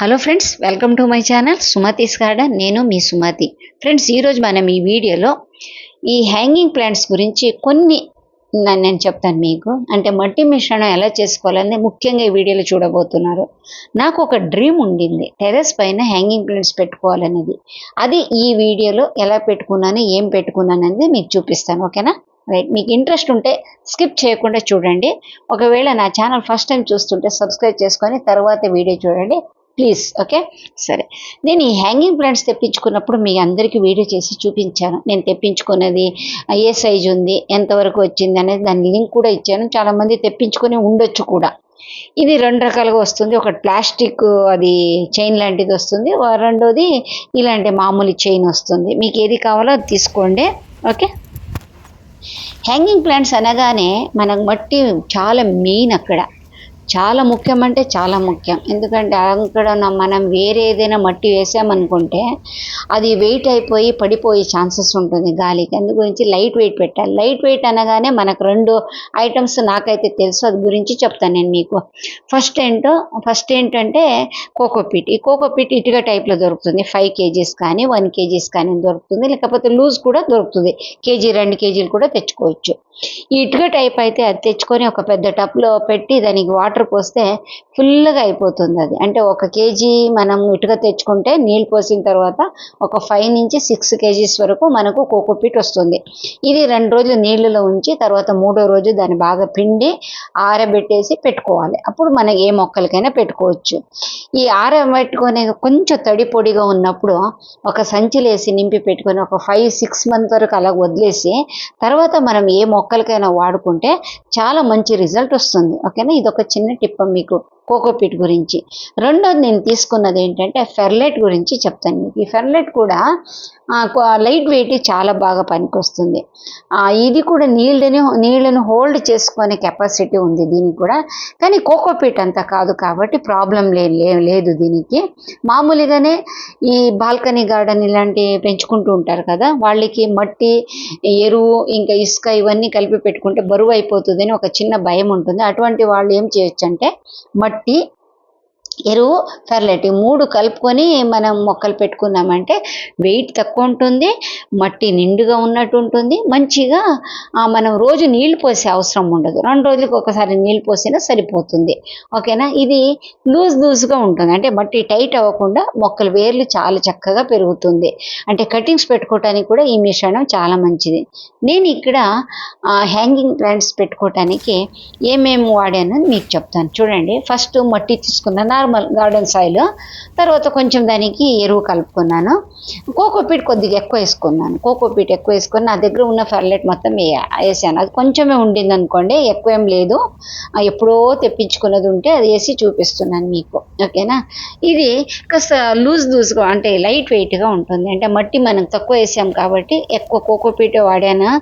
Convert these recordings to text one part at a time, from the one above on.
Hello friends welcome to my channel Sumathi's garden. నేను మీ Sumathi. Friends ఈరోజు మనం ఈ వీడియోలో ఈ హ్యాంగింగ్ ప్లాంట్స్ గురించి కొన్ని నేను చెప్తాను మీకు. అంటే మట్టి మిశ్రణం ఎలా చేసుకోవాలని ముఖ్యంగా ఈ వీడియోలో చూడబోతున్నారు. నాకు ఒక డ్రీమ్ ఉండింది టెర్రస్ పైన హ్యాంగింగ్ ప్లాంట్స్ పెట్టుకోవాలనేది. అది ఈ వీడియోలో ఎలా పెట్టుకున్నాను ఏం పెట్టుకున్నాను అనేది మీకు చూపిస్తాను ఓకేనా? రైట్ మీకు ఇంట్రెస్ట్ ఉంటే స్కిప్ చేయకుండా చూడండి. ఒకవేళ నా ఛానల్ ఫస్ట్ టైం చూస్తుంటే సబ్స్క్రైబ్ చేసుకొని తర్వాత వీడియో చూడండి. ప్లీజ్ ఓకే సరే. నేను ఈ హ్యాంగింగ్ ప్లాంట్స్ తెప్పించుకున్నప్పుడు మీ అందరికీ వీడియో చేసి చూపించాను. నేను తెప్పించుకున్నది ఏ సైజు ఉంది ఎంతవరకు వచ్చింది అనేది దాని లింక్ కూడా ఇచ్చాను. చాలామంది తెప్పించుకొని ఉండొచ్చు కూడా. ఇది రెండు రకాలుగా వస్తుంది. ఒకటి ప్లాస్టిక్ అది చైన్ లాంటిది వస్తుంది. రెండోది ఇలాంటి మామూలు చైన్ వస్తుంది. మీకు ఏది కావాలో అది తీసుకోండి ఓకే హ్యాంగింగ్ ప్లాంట్స్ అనగానే మనకు మట్టి చాలా మెయిన్ అక్కడ. చాలా ముఖ్యం అంటే చాలా ముఖ్యం. ఎందుకంటే అక్కడ మనం వేరే ఏదైనా మట్టి వేసామనుకుంటే అది వెయిట్ అయిపోయి పడిపోయే ఛాన్సెస్ ఉంటుంది గాలికి. అందు గురించి లైట్ వెయిట్ పెట్టాలి. లైట్ వెయిట్ అనగానే మనకు రెండు ఐటమ్స్ నాకైతే తెలుసు. అది గురించి చెప్తాను నేను మీకు. ఫస్ట్ ఏంటో ఫస్ట్ ఏంటంటే కోకోపీట్ ఈ కోకోపీట్ ఇటుక టైప్లో దొరుకుతుంది. ఫైవ్ కేజీస్ కానీ వన్ కేజీస్ కానీ దొరుకుతుంది. లేకపోతే లూజ్ కూడా దొరుకుతుంది. కేజీ రెండు కేజీలు కూడా తెచ్చుకోవచ్చు. ఈ ఇటుక టైప్ అయితే అది తెచ్చుకొని ఒక పెద్ద టప్లో పెట్టి దానికి వాటర్ పోస్తే ఫుల్గా అయిపోతుంది అది. అంటే ఒక కేజీ మనం ఇటుక తెచ్చుకుంటే నీళ్ళు పోసిన తర్వాత ఒక ఫైవ్ నుంచి సిక్స్ కేజీస్ వరకు మనకు కోకోపీట్ వస్తుంది. ఇది రెండు రోజులు నీళ్ళలో ఉంచి తర్వాత మూడో రోజు దాన్ని బాగా పిండి ఆరబెట్టేసి పెట్టుకోవాలి. అప్పుడు మనం ఏ మొక్కలకైనా పెట్టుకోవచ్చు. ఈ ఆరబెట్టుకునే కొంచెం తడి పొడిగా ఉన్నప్పుడు ఒక సంచిలేసి నింపి పెట్టుకొని ఒక ఫైవ్ సిక్స్ మంత్ వరకు అలా వదిలేసి తర్వాత మనం ఏ మొక్కలకైనా వాడుకుంటే చాలా మంచి రిజల్ట్ వస్తుంది. ఓకేనా? ఇది ఒక చిన్న టిప్ మీకు కోకోపీట్ గురించి. రెండోది నేను తీసుకున్నది ఏంటంటే ఫెర్లెట్ గురించి చెప్తాను మీకు. ఈ ఫెర్లెట్ కూడా లైట్ వెయిట్ చాలా బాగా పనికొస్తుంది. ఇది కూడా నీళ్ళని నీళ్ళను హోల్డ్ చేసుకునే కెపాసిటీ ఉంది దీనికి కూడా. కానీ కోకోపీట్ అంత కాదు కాబట్టి ప్రాబ్లం లే లేదు దీనికి. మామూలుగానే ఈ బాల్కనీ గార్డెన్ ఇలాంటివి పెంచుకుంటూ ఉంటారు కదా వాళ్ళకి మట్టి ఎరువు ఇంకా ఇసుక ఇవన్నీ కలిపి పెట్టుకుంటే బరువు అయిపోతుందని ఒక చిన్న భయం ఉంటుంది. అటువంటి వాళ్ళు ఏం చేయొచ్చు అంటే మట్టి Oui. ఎరువు ఫెర్లెట్ ఈ మూడు కలుపుకొని మనం మొక్కలు పెట్టుకున్నామంటే వెయిట్ తక్కువ ఉంటుంది మట్టి నిండుగా ఉన్నట్టు ఉంటుంది. మంచిగా మనం రోజు నీళ్ళు పోసే అవసరం ఉండదు. రెండు రోజులకు ఒకసారి నీళ్ళు పోసినా సరిపోతుంది. ఓకేనా? ఇది లూజ్ లూజ్గా ఉంటుంది. అంటే మట్టి టైట్ అవ్వకుండా మొక్కలు వేర్లు చాలా చక్కగా పెరుగుతుంది. అంటే కటింగ్స్ పెట్టుకోవటానికి కూడా ఈ మిశ్రమం చాలా మంచిది. నేను ఇక్కడ హ్యాంగింగ్ ప్లాంట్స్ పెట్టుకోవటానికి ఏమేమి వాడానని మీకు చెప్తాను. చూడండి. ఫస్ట్ మట్టి తీసుకున్న నార్మల్ గార్డెన్ సాయిల్ తర్వాత కొంచెం దానికి ఎరువు కలుపుకున్నాను. కోకోపీట్ కొద్దిగా ఎక్కువ వేసుకున్నాను. కోకోపీట్ ఎక్కువ వేసుకొని నా దగ్గర ఉన్న ఫెర్లెట్ మొత్తం వేసాను. అది కొంచెమే ఉండింది అనుకోండి ఎక్కువ ఏం లేదు. ఎప్పుడో తెప్పించుకున్నది ఉంటే అది వేసి చూపిస్తున్నాను మీకు. ఓకేనా? ఇది కాస్త లూజ్ లూజ్గా అంటే లైట్ వెయిట్గా ఉంటుంది. అంటే మట్టి మనం తక్కువ వేసాం కాబట్టి ఎక్కువ కోకోపీట్ వాడాను.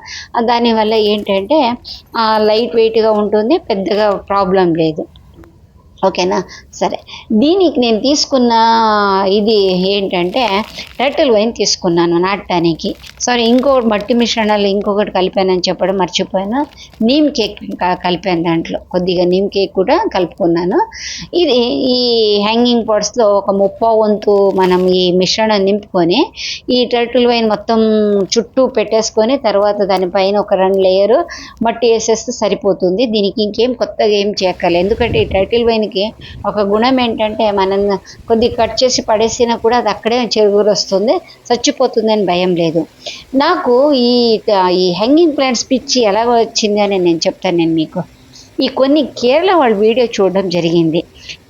దానివల్ల ఏంటంటే లైట్ వెయిట్గా ఉంటుంది పెద్దగా ప్రాబ్లం లేదు. ఓకేనా? సరే. దీనికి నేను తీసుకున్న ఇది ఏంటంటే టర్టిల్ వైన్ తీసుకున్నాను నాటడానికి. సారీ ఇంకో మట్టి మిశ్రణాలు ఇంకొకటి కలిపానని చెప్పడం మర్చిపోయాను. నీమ్ కేక్ క- కలిపాను దాంట్లో. కొద్దిగా నీమ్ కేక్ కూడా కలుపుకున్నాను. ఇది ఈ హ్యాంగింగ్ పాట్స్లో ఒక ముప్పా వంతు మనం ఈ మిశ్రణం నింపుకొని ఈ టర్టిల్ వైన్ మొత్తం చుట్టూ పెట్టేసుకొని తర్వాత దానిపైన ఒక రెండు లేయరు మట్టి వేసేస్తే సరిపోతుంది. దీనికి ఇంకేం కొత్తగా ఏం చేయక్కర్లేదు ఎందుకంటే ఈ టర్టిల్ వైన్ దానికి ఒక గుణం ఏంటంటే మనం కొద్ది కట్ చేసి పడేసినా కూడా అది అక్కడే చెరుగురు వస్తుంది చచ్చిపోతుందని భయం లేదు. నాకు ఈ ఈ హ్యాంగింగ్ ప్లాంట్స్ పిచ్చి ఎలా వచ్చింది అని నేను చెప్తాను నేను మీకు. ఈ కొన్ని కేరళ వాళ్ళ వీడియో చూడడం జరిగింది.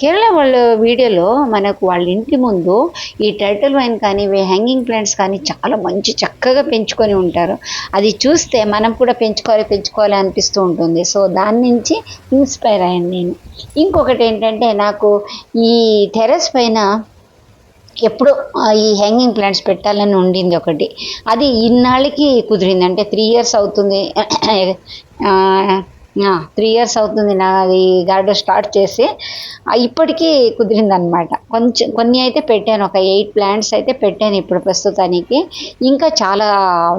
కేరళ వాళ్ళ వీడియోలో మనకు వాళ్ళ ఇంటి ముందు ఈ టైటిల్ వైన్ కానీ హ్యాంగింగ్ ప్లాంట్స్ కానీ చాలా మంచి చక్కగా పెంచుకొని ఉంటారు. అది చూస్తే మనం కూడా పెంచుకోవాలి పెంచుకోవాలి అనిపిస్తూ ఉంటుంది. సో దాని నుంచి ఇన్స్పైర్ అయ్యాను నేను. ఇంకొకటి ఏంటంటే నాకు ఈ టెర్రస్ పైన ఎప్పుడు ఈ హ్యాంగింగ్ ప్లాంట్స్ పెట్టాలని ఉండింది ఒకటి. అది ఇన్నాళ్ళకి కుదిరింది. అంటే త్రీ ఇయర్స్ అవుతుంది. త్రీ ఇయర్స్ అవుతుంది నా ఈ గార్డెన్ స్టార్ట్ చేసి ఇప్పటికీ ఇప్పటికీ కుదిరిందనమాట కొంచెం కొన్ని అయితే పెట్టాను ఒక ఎయిట్ ప్లాంట్స్ అయితే పెట్టాను ఇప్పుడు ప్రస్తుతానికి. ఇంకా చాలా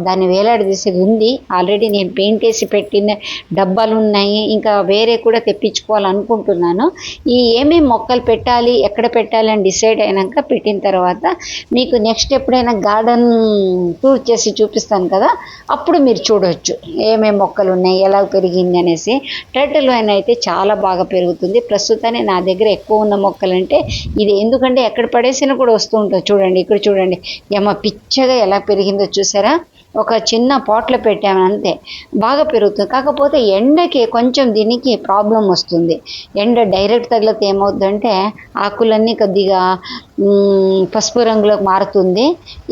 దాన్ని వేలాడదీసేది ఉంది. ఆల్రెడీ నేను పెయింట్ వేసి పెట్టిన డబ్బాలు ఉన్నాయి. ఇంకా వేరే కూడా తెప్పించుకోవాలనుకుంటున్నాను. ఈ ఏమేమి మొక్కలు పెట్టాలి ఎక్కడ పెట్టాలి అని డిసైడ్ అయినాక పెట్టిన తర్వాత మీకు నెక్స్ట్ ఎప్పుడైనా గార్డెన్ టూర్ చేసి చూపిస్తాను కదా అప్పుడు మీరు చూడవచ్చు ఏమేమి మొక్కలు ఉన్నాయి ఎలా పెరిగింది అనేసి. టర్టిల్ వైన్ అయితే చాలా బాగా పెరుగుతుంది. ప్రస్తుతాన్ని నా దగ్గర ఎక్కువ ఉన్న మొక్కలంటే ఇది. ఎందుకంటే ఎక్కడ పడేసినా కూడా వస్తూ ఉంటుంది. చూడండి ఇక్కడ చూడండి. ఏమ పిచ్చగా ఎలా పెరిగిందో చూసారా? ఒక చిన్న పాట్లో పెట్టాము అంతే. బాగా పెరుగుతుంది. కాకపోతే ఎండకి కొంచెం దీనికి ప్రాబ్లం వస్తుంది. ఎండ డైరెక్ట్ తగిలితే ఏమవుతుందంటే ఆకులన్నీ కొద్దిగా పసుపు రంగులోకి మారుతుంది.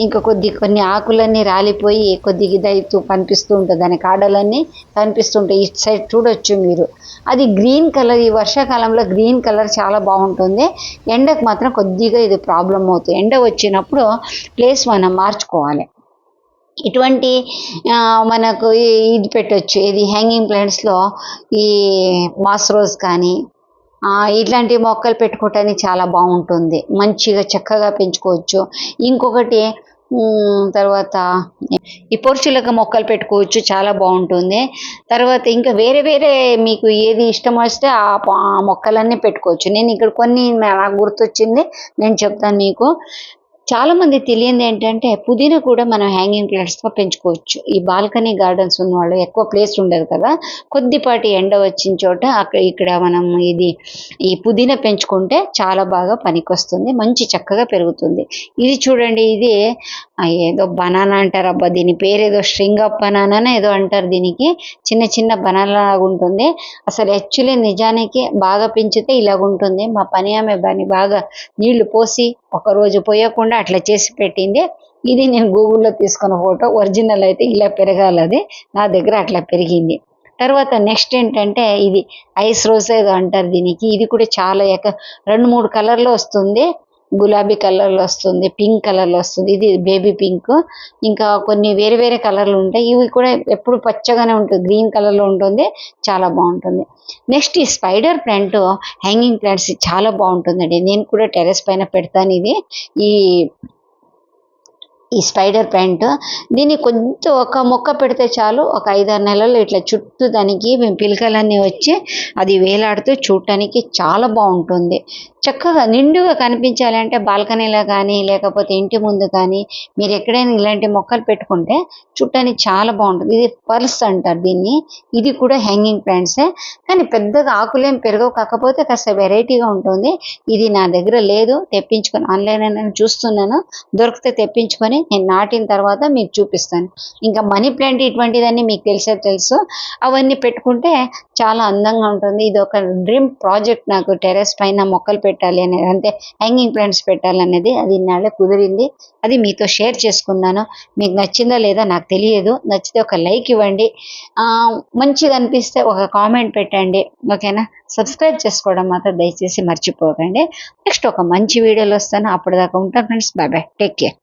ఇంకా కొద్ది కొన్ని ఆకులన్నీ రాలిపోయి కొద్దిగా ఇదైతూ కనిపిస్తూ ఉంటుంది. దాని కాడలన్నీ కనిపిస్తుంటాయి. ఇటు సైడ్ చూడొచ్చు మీరు. అది గ్రీన్ కలర్ ఈ వర్షాకాలంలో గ్రీన్ కలర్ చాలా బాగుంటుంది. ఎండకు మాత్రం కొద్దిగా ఇది ప్రాబ్లం అవుతుంది. ఎండ వచ్చినప్పుడు ప్లేస్ మనం మార్చుకోవాలి. ఇటువంటి మనకు ఇది పెట్టొచ్చు. ఇది హ్యాంగింగ్ ప్లాంట్స్లో ఈ మాస్ రోజ్ కానీ ఇట్లాంటి మొక్కలు పెట్టుకోవటానికి చాలా బాగుంటుంది. మంచిగా చక్కగా పెంచుకోవచ్చు. ఇంకొకటి తర్వాత ఈ పొరుచులక మొక్కలు పెట్టుకోవచ్చు. చాలా బాగుంటుంది. తర్వాత ఇంకా వేరే వేరే మీకు ఏది ఇష్టం వస్తే ఆ ఆ మొక్కలన్నీ పెట్టుకోవచ్చు. నేను ఇక్కడ కొన్ని నాకు గుర్తొచ్చింది. నేను చెప్తాను మీకు. చాలా మంది తెలియంది ఏంటంటే పుదీనా కూడా మనం హ్యాంగింగ్ ప్లాంట్స్గా పెంచుకోవచ్చు. ఈ బాల్కనీ గార్డెన్స్ ఉన్న వాళ్ళు ఎక్కువ ప్లేస్ ఉండదు కదా. కొద్దిపాటి ఎండ వచ్చిన చోట అక్కడ ఇక్కడ మనం ఇది ఈ పుదీనా పెంచుకుంటే చాలా బాగా పనికొస్తుంది మంచి చక్కగా పెరుగుతుంది. ఇది చూడండి ఇది ఏదో బనానా అంటారు అబ్బా దీని పేరు ఏదో స్ట్రింగ్ అప్ బనానా ఏదో అంటారు దీనికి. చిన్న చిన్న బనానా లాగా ఉంటుంది. అసలు యాక్చువల్లీ నిజానికి బాగా పెంచితే ఇలాగుంటుంది. మా పని ఆమె దాన్ని బాగా నీళ్ళు పోసి ఒక రోజు పోయకుండా అట్లా చేసి పెట్టింది. ఇది నేను గూగుల్లో తీసుకున్న ఫోటో. ఒరిజినల్ అయితే ఇలా పెరగాలి అది నా దగ్గర అట్లా పెరిగింది. తర్వాత నెక్స్ట్ ఏంటంటే ఇది ఐస్ రోజ్ ఏదో అంటారు దీనికి. ఇది కూడా చాలా ఎక రెండు మూడు కలర్లో వస్తుంది. గులాబీ కలర్లో వస్తుంది పింక్ కలర్లో వస్తుంది. ఇది బేబీ పింక్. ఇంకా కొన్ని వేరే వేరే కలర్లు ఉంటాయి. ఇవి కూడా ఎప్పుడు పచ్చగానే ఉంటుంది. గ్రీన్ కలర్లో ఉంటుంది. చాలా బాగుంటుంది. నెక్స్ట్ ఈ స్పైడర్ ప్లాంట్ హ్యాంగింగ్ ప్లాంట్స్ చాలా బాగుంటుందండి. నేను కూడా టెర్రస్ పైన పెడతాను ఇది. ఈ ఈ స్పైడర్ ప్యాంట్. దీన్ని కొంచెం ఒక మొక్క పెడితే చాలు ఒక ఐదారు నెలలు ఇట్లా చుట్టూ దానికి పిలకలన్నీ వచ్చి అది వేలాడుతూ చూడటానికి చాలా బాగుంటుంది. చక్కగా నిండుగా కనిపించాలంటే బాల్కనీలో కానీ లేకపోతే ఇంటి ముందు కానీ మీరు ఎక్కడైనా ఇలాంటి మొక్కలు పెట్టుకుంటే చుట్టానికి చాలా బాగుంటుంది. ఇది పర్స్ అంటారు దీన్ని. ఇది కూడా హ్యాంగింగ్ ప్లాంట్సే కానీ పెద్దగా ఆకులేం పెరగవు. కాకపోతే కాస్త వెరైటీగా ఉంటుంది. ఇది నా దగ్గర లేదు. తెప్పించుకొని ఆన్లైన్ నేను చూస్తున్నాను. దొరికితే తెప్పించుకొని నేను నాటిన తర్వాత మీకు చూపిస్తాను. ఇంకా మనీ ప్లాంట్ ఇటువంటిదని మీకు తెలిసే తెలుసు. అవన్నీ పెట్టుకుంటే చాలా అందంగా ఉంటుంది. ఇది ఒక డ్రీమ్ ప్రాజెక్ట్ నాకు టెర్రస్ పైన మొక్కలు పెట్టాలి అనేది అంటే హ్యాంగింగ్ ప్లాంట్స్ పెట్టాలనేది అది ఇన్నాళ్ళే కుదిరింది. అది మీతో షేర్ చేసుకున్నాను. మీకు నచ్చిందా లేదా నాకు తెలియదు. నచ్చితే ఒక లైక్ ఇవ్వండి. మంచిది అనిపిస్తే ఒక కామెంట్ పెట్టండి. ఓకేనా? సబ్స్క్రైబ్ చేసుకోవడం మాత్రం దయచేసి మర్చిపోకండి. నెక్స్ట్ ఒక మంచి వీడియోలో వస్తాను. అప్పటిదాకా ఉంటాను friends. Bye bye. Take care.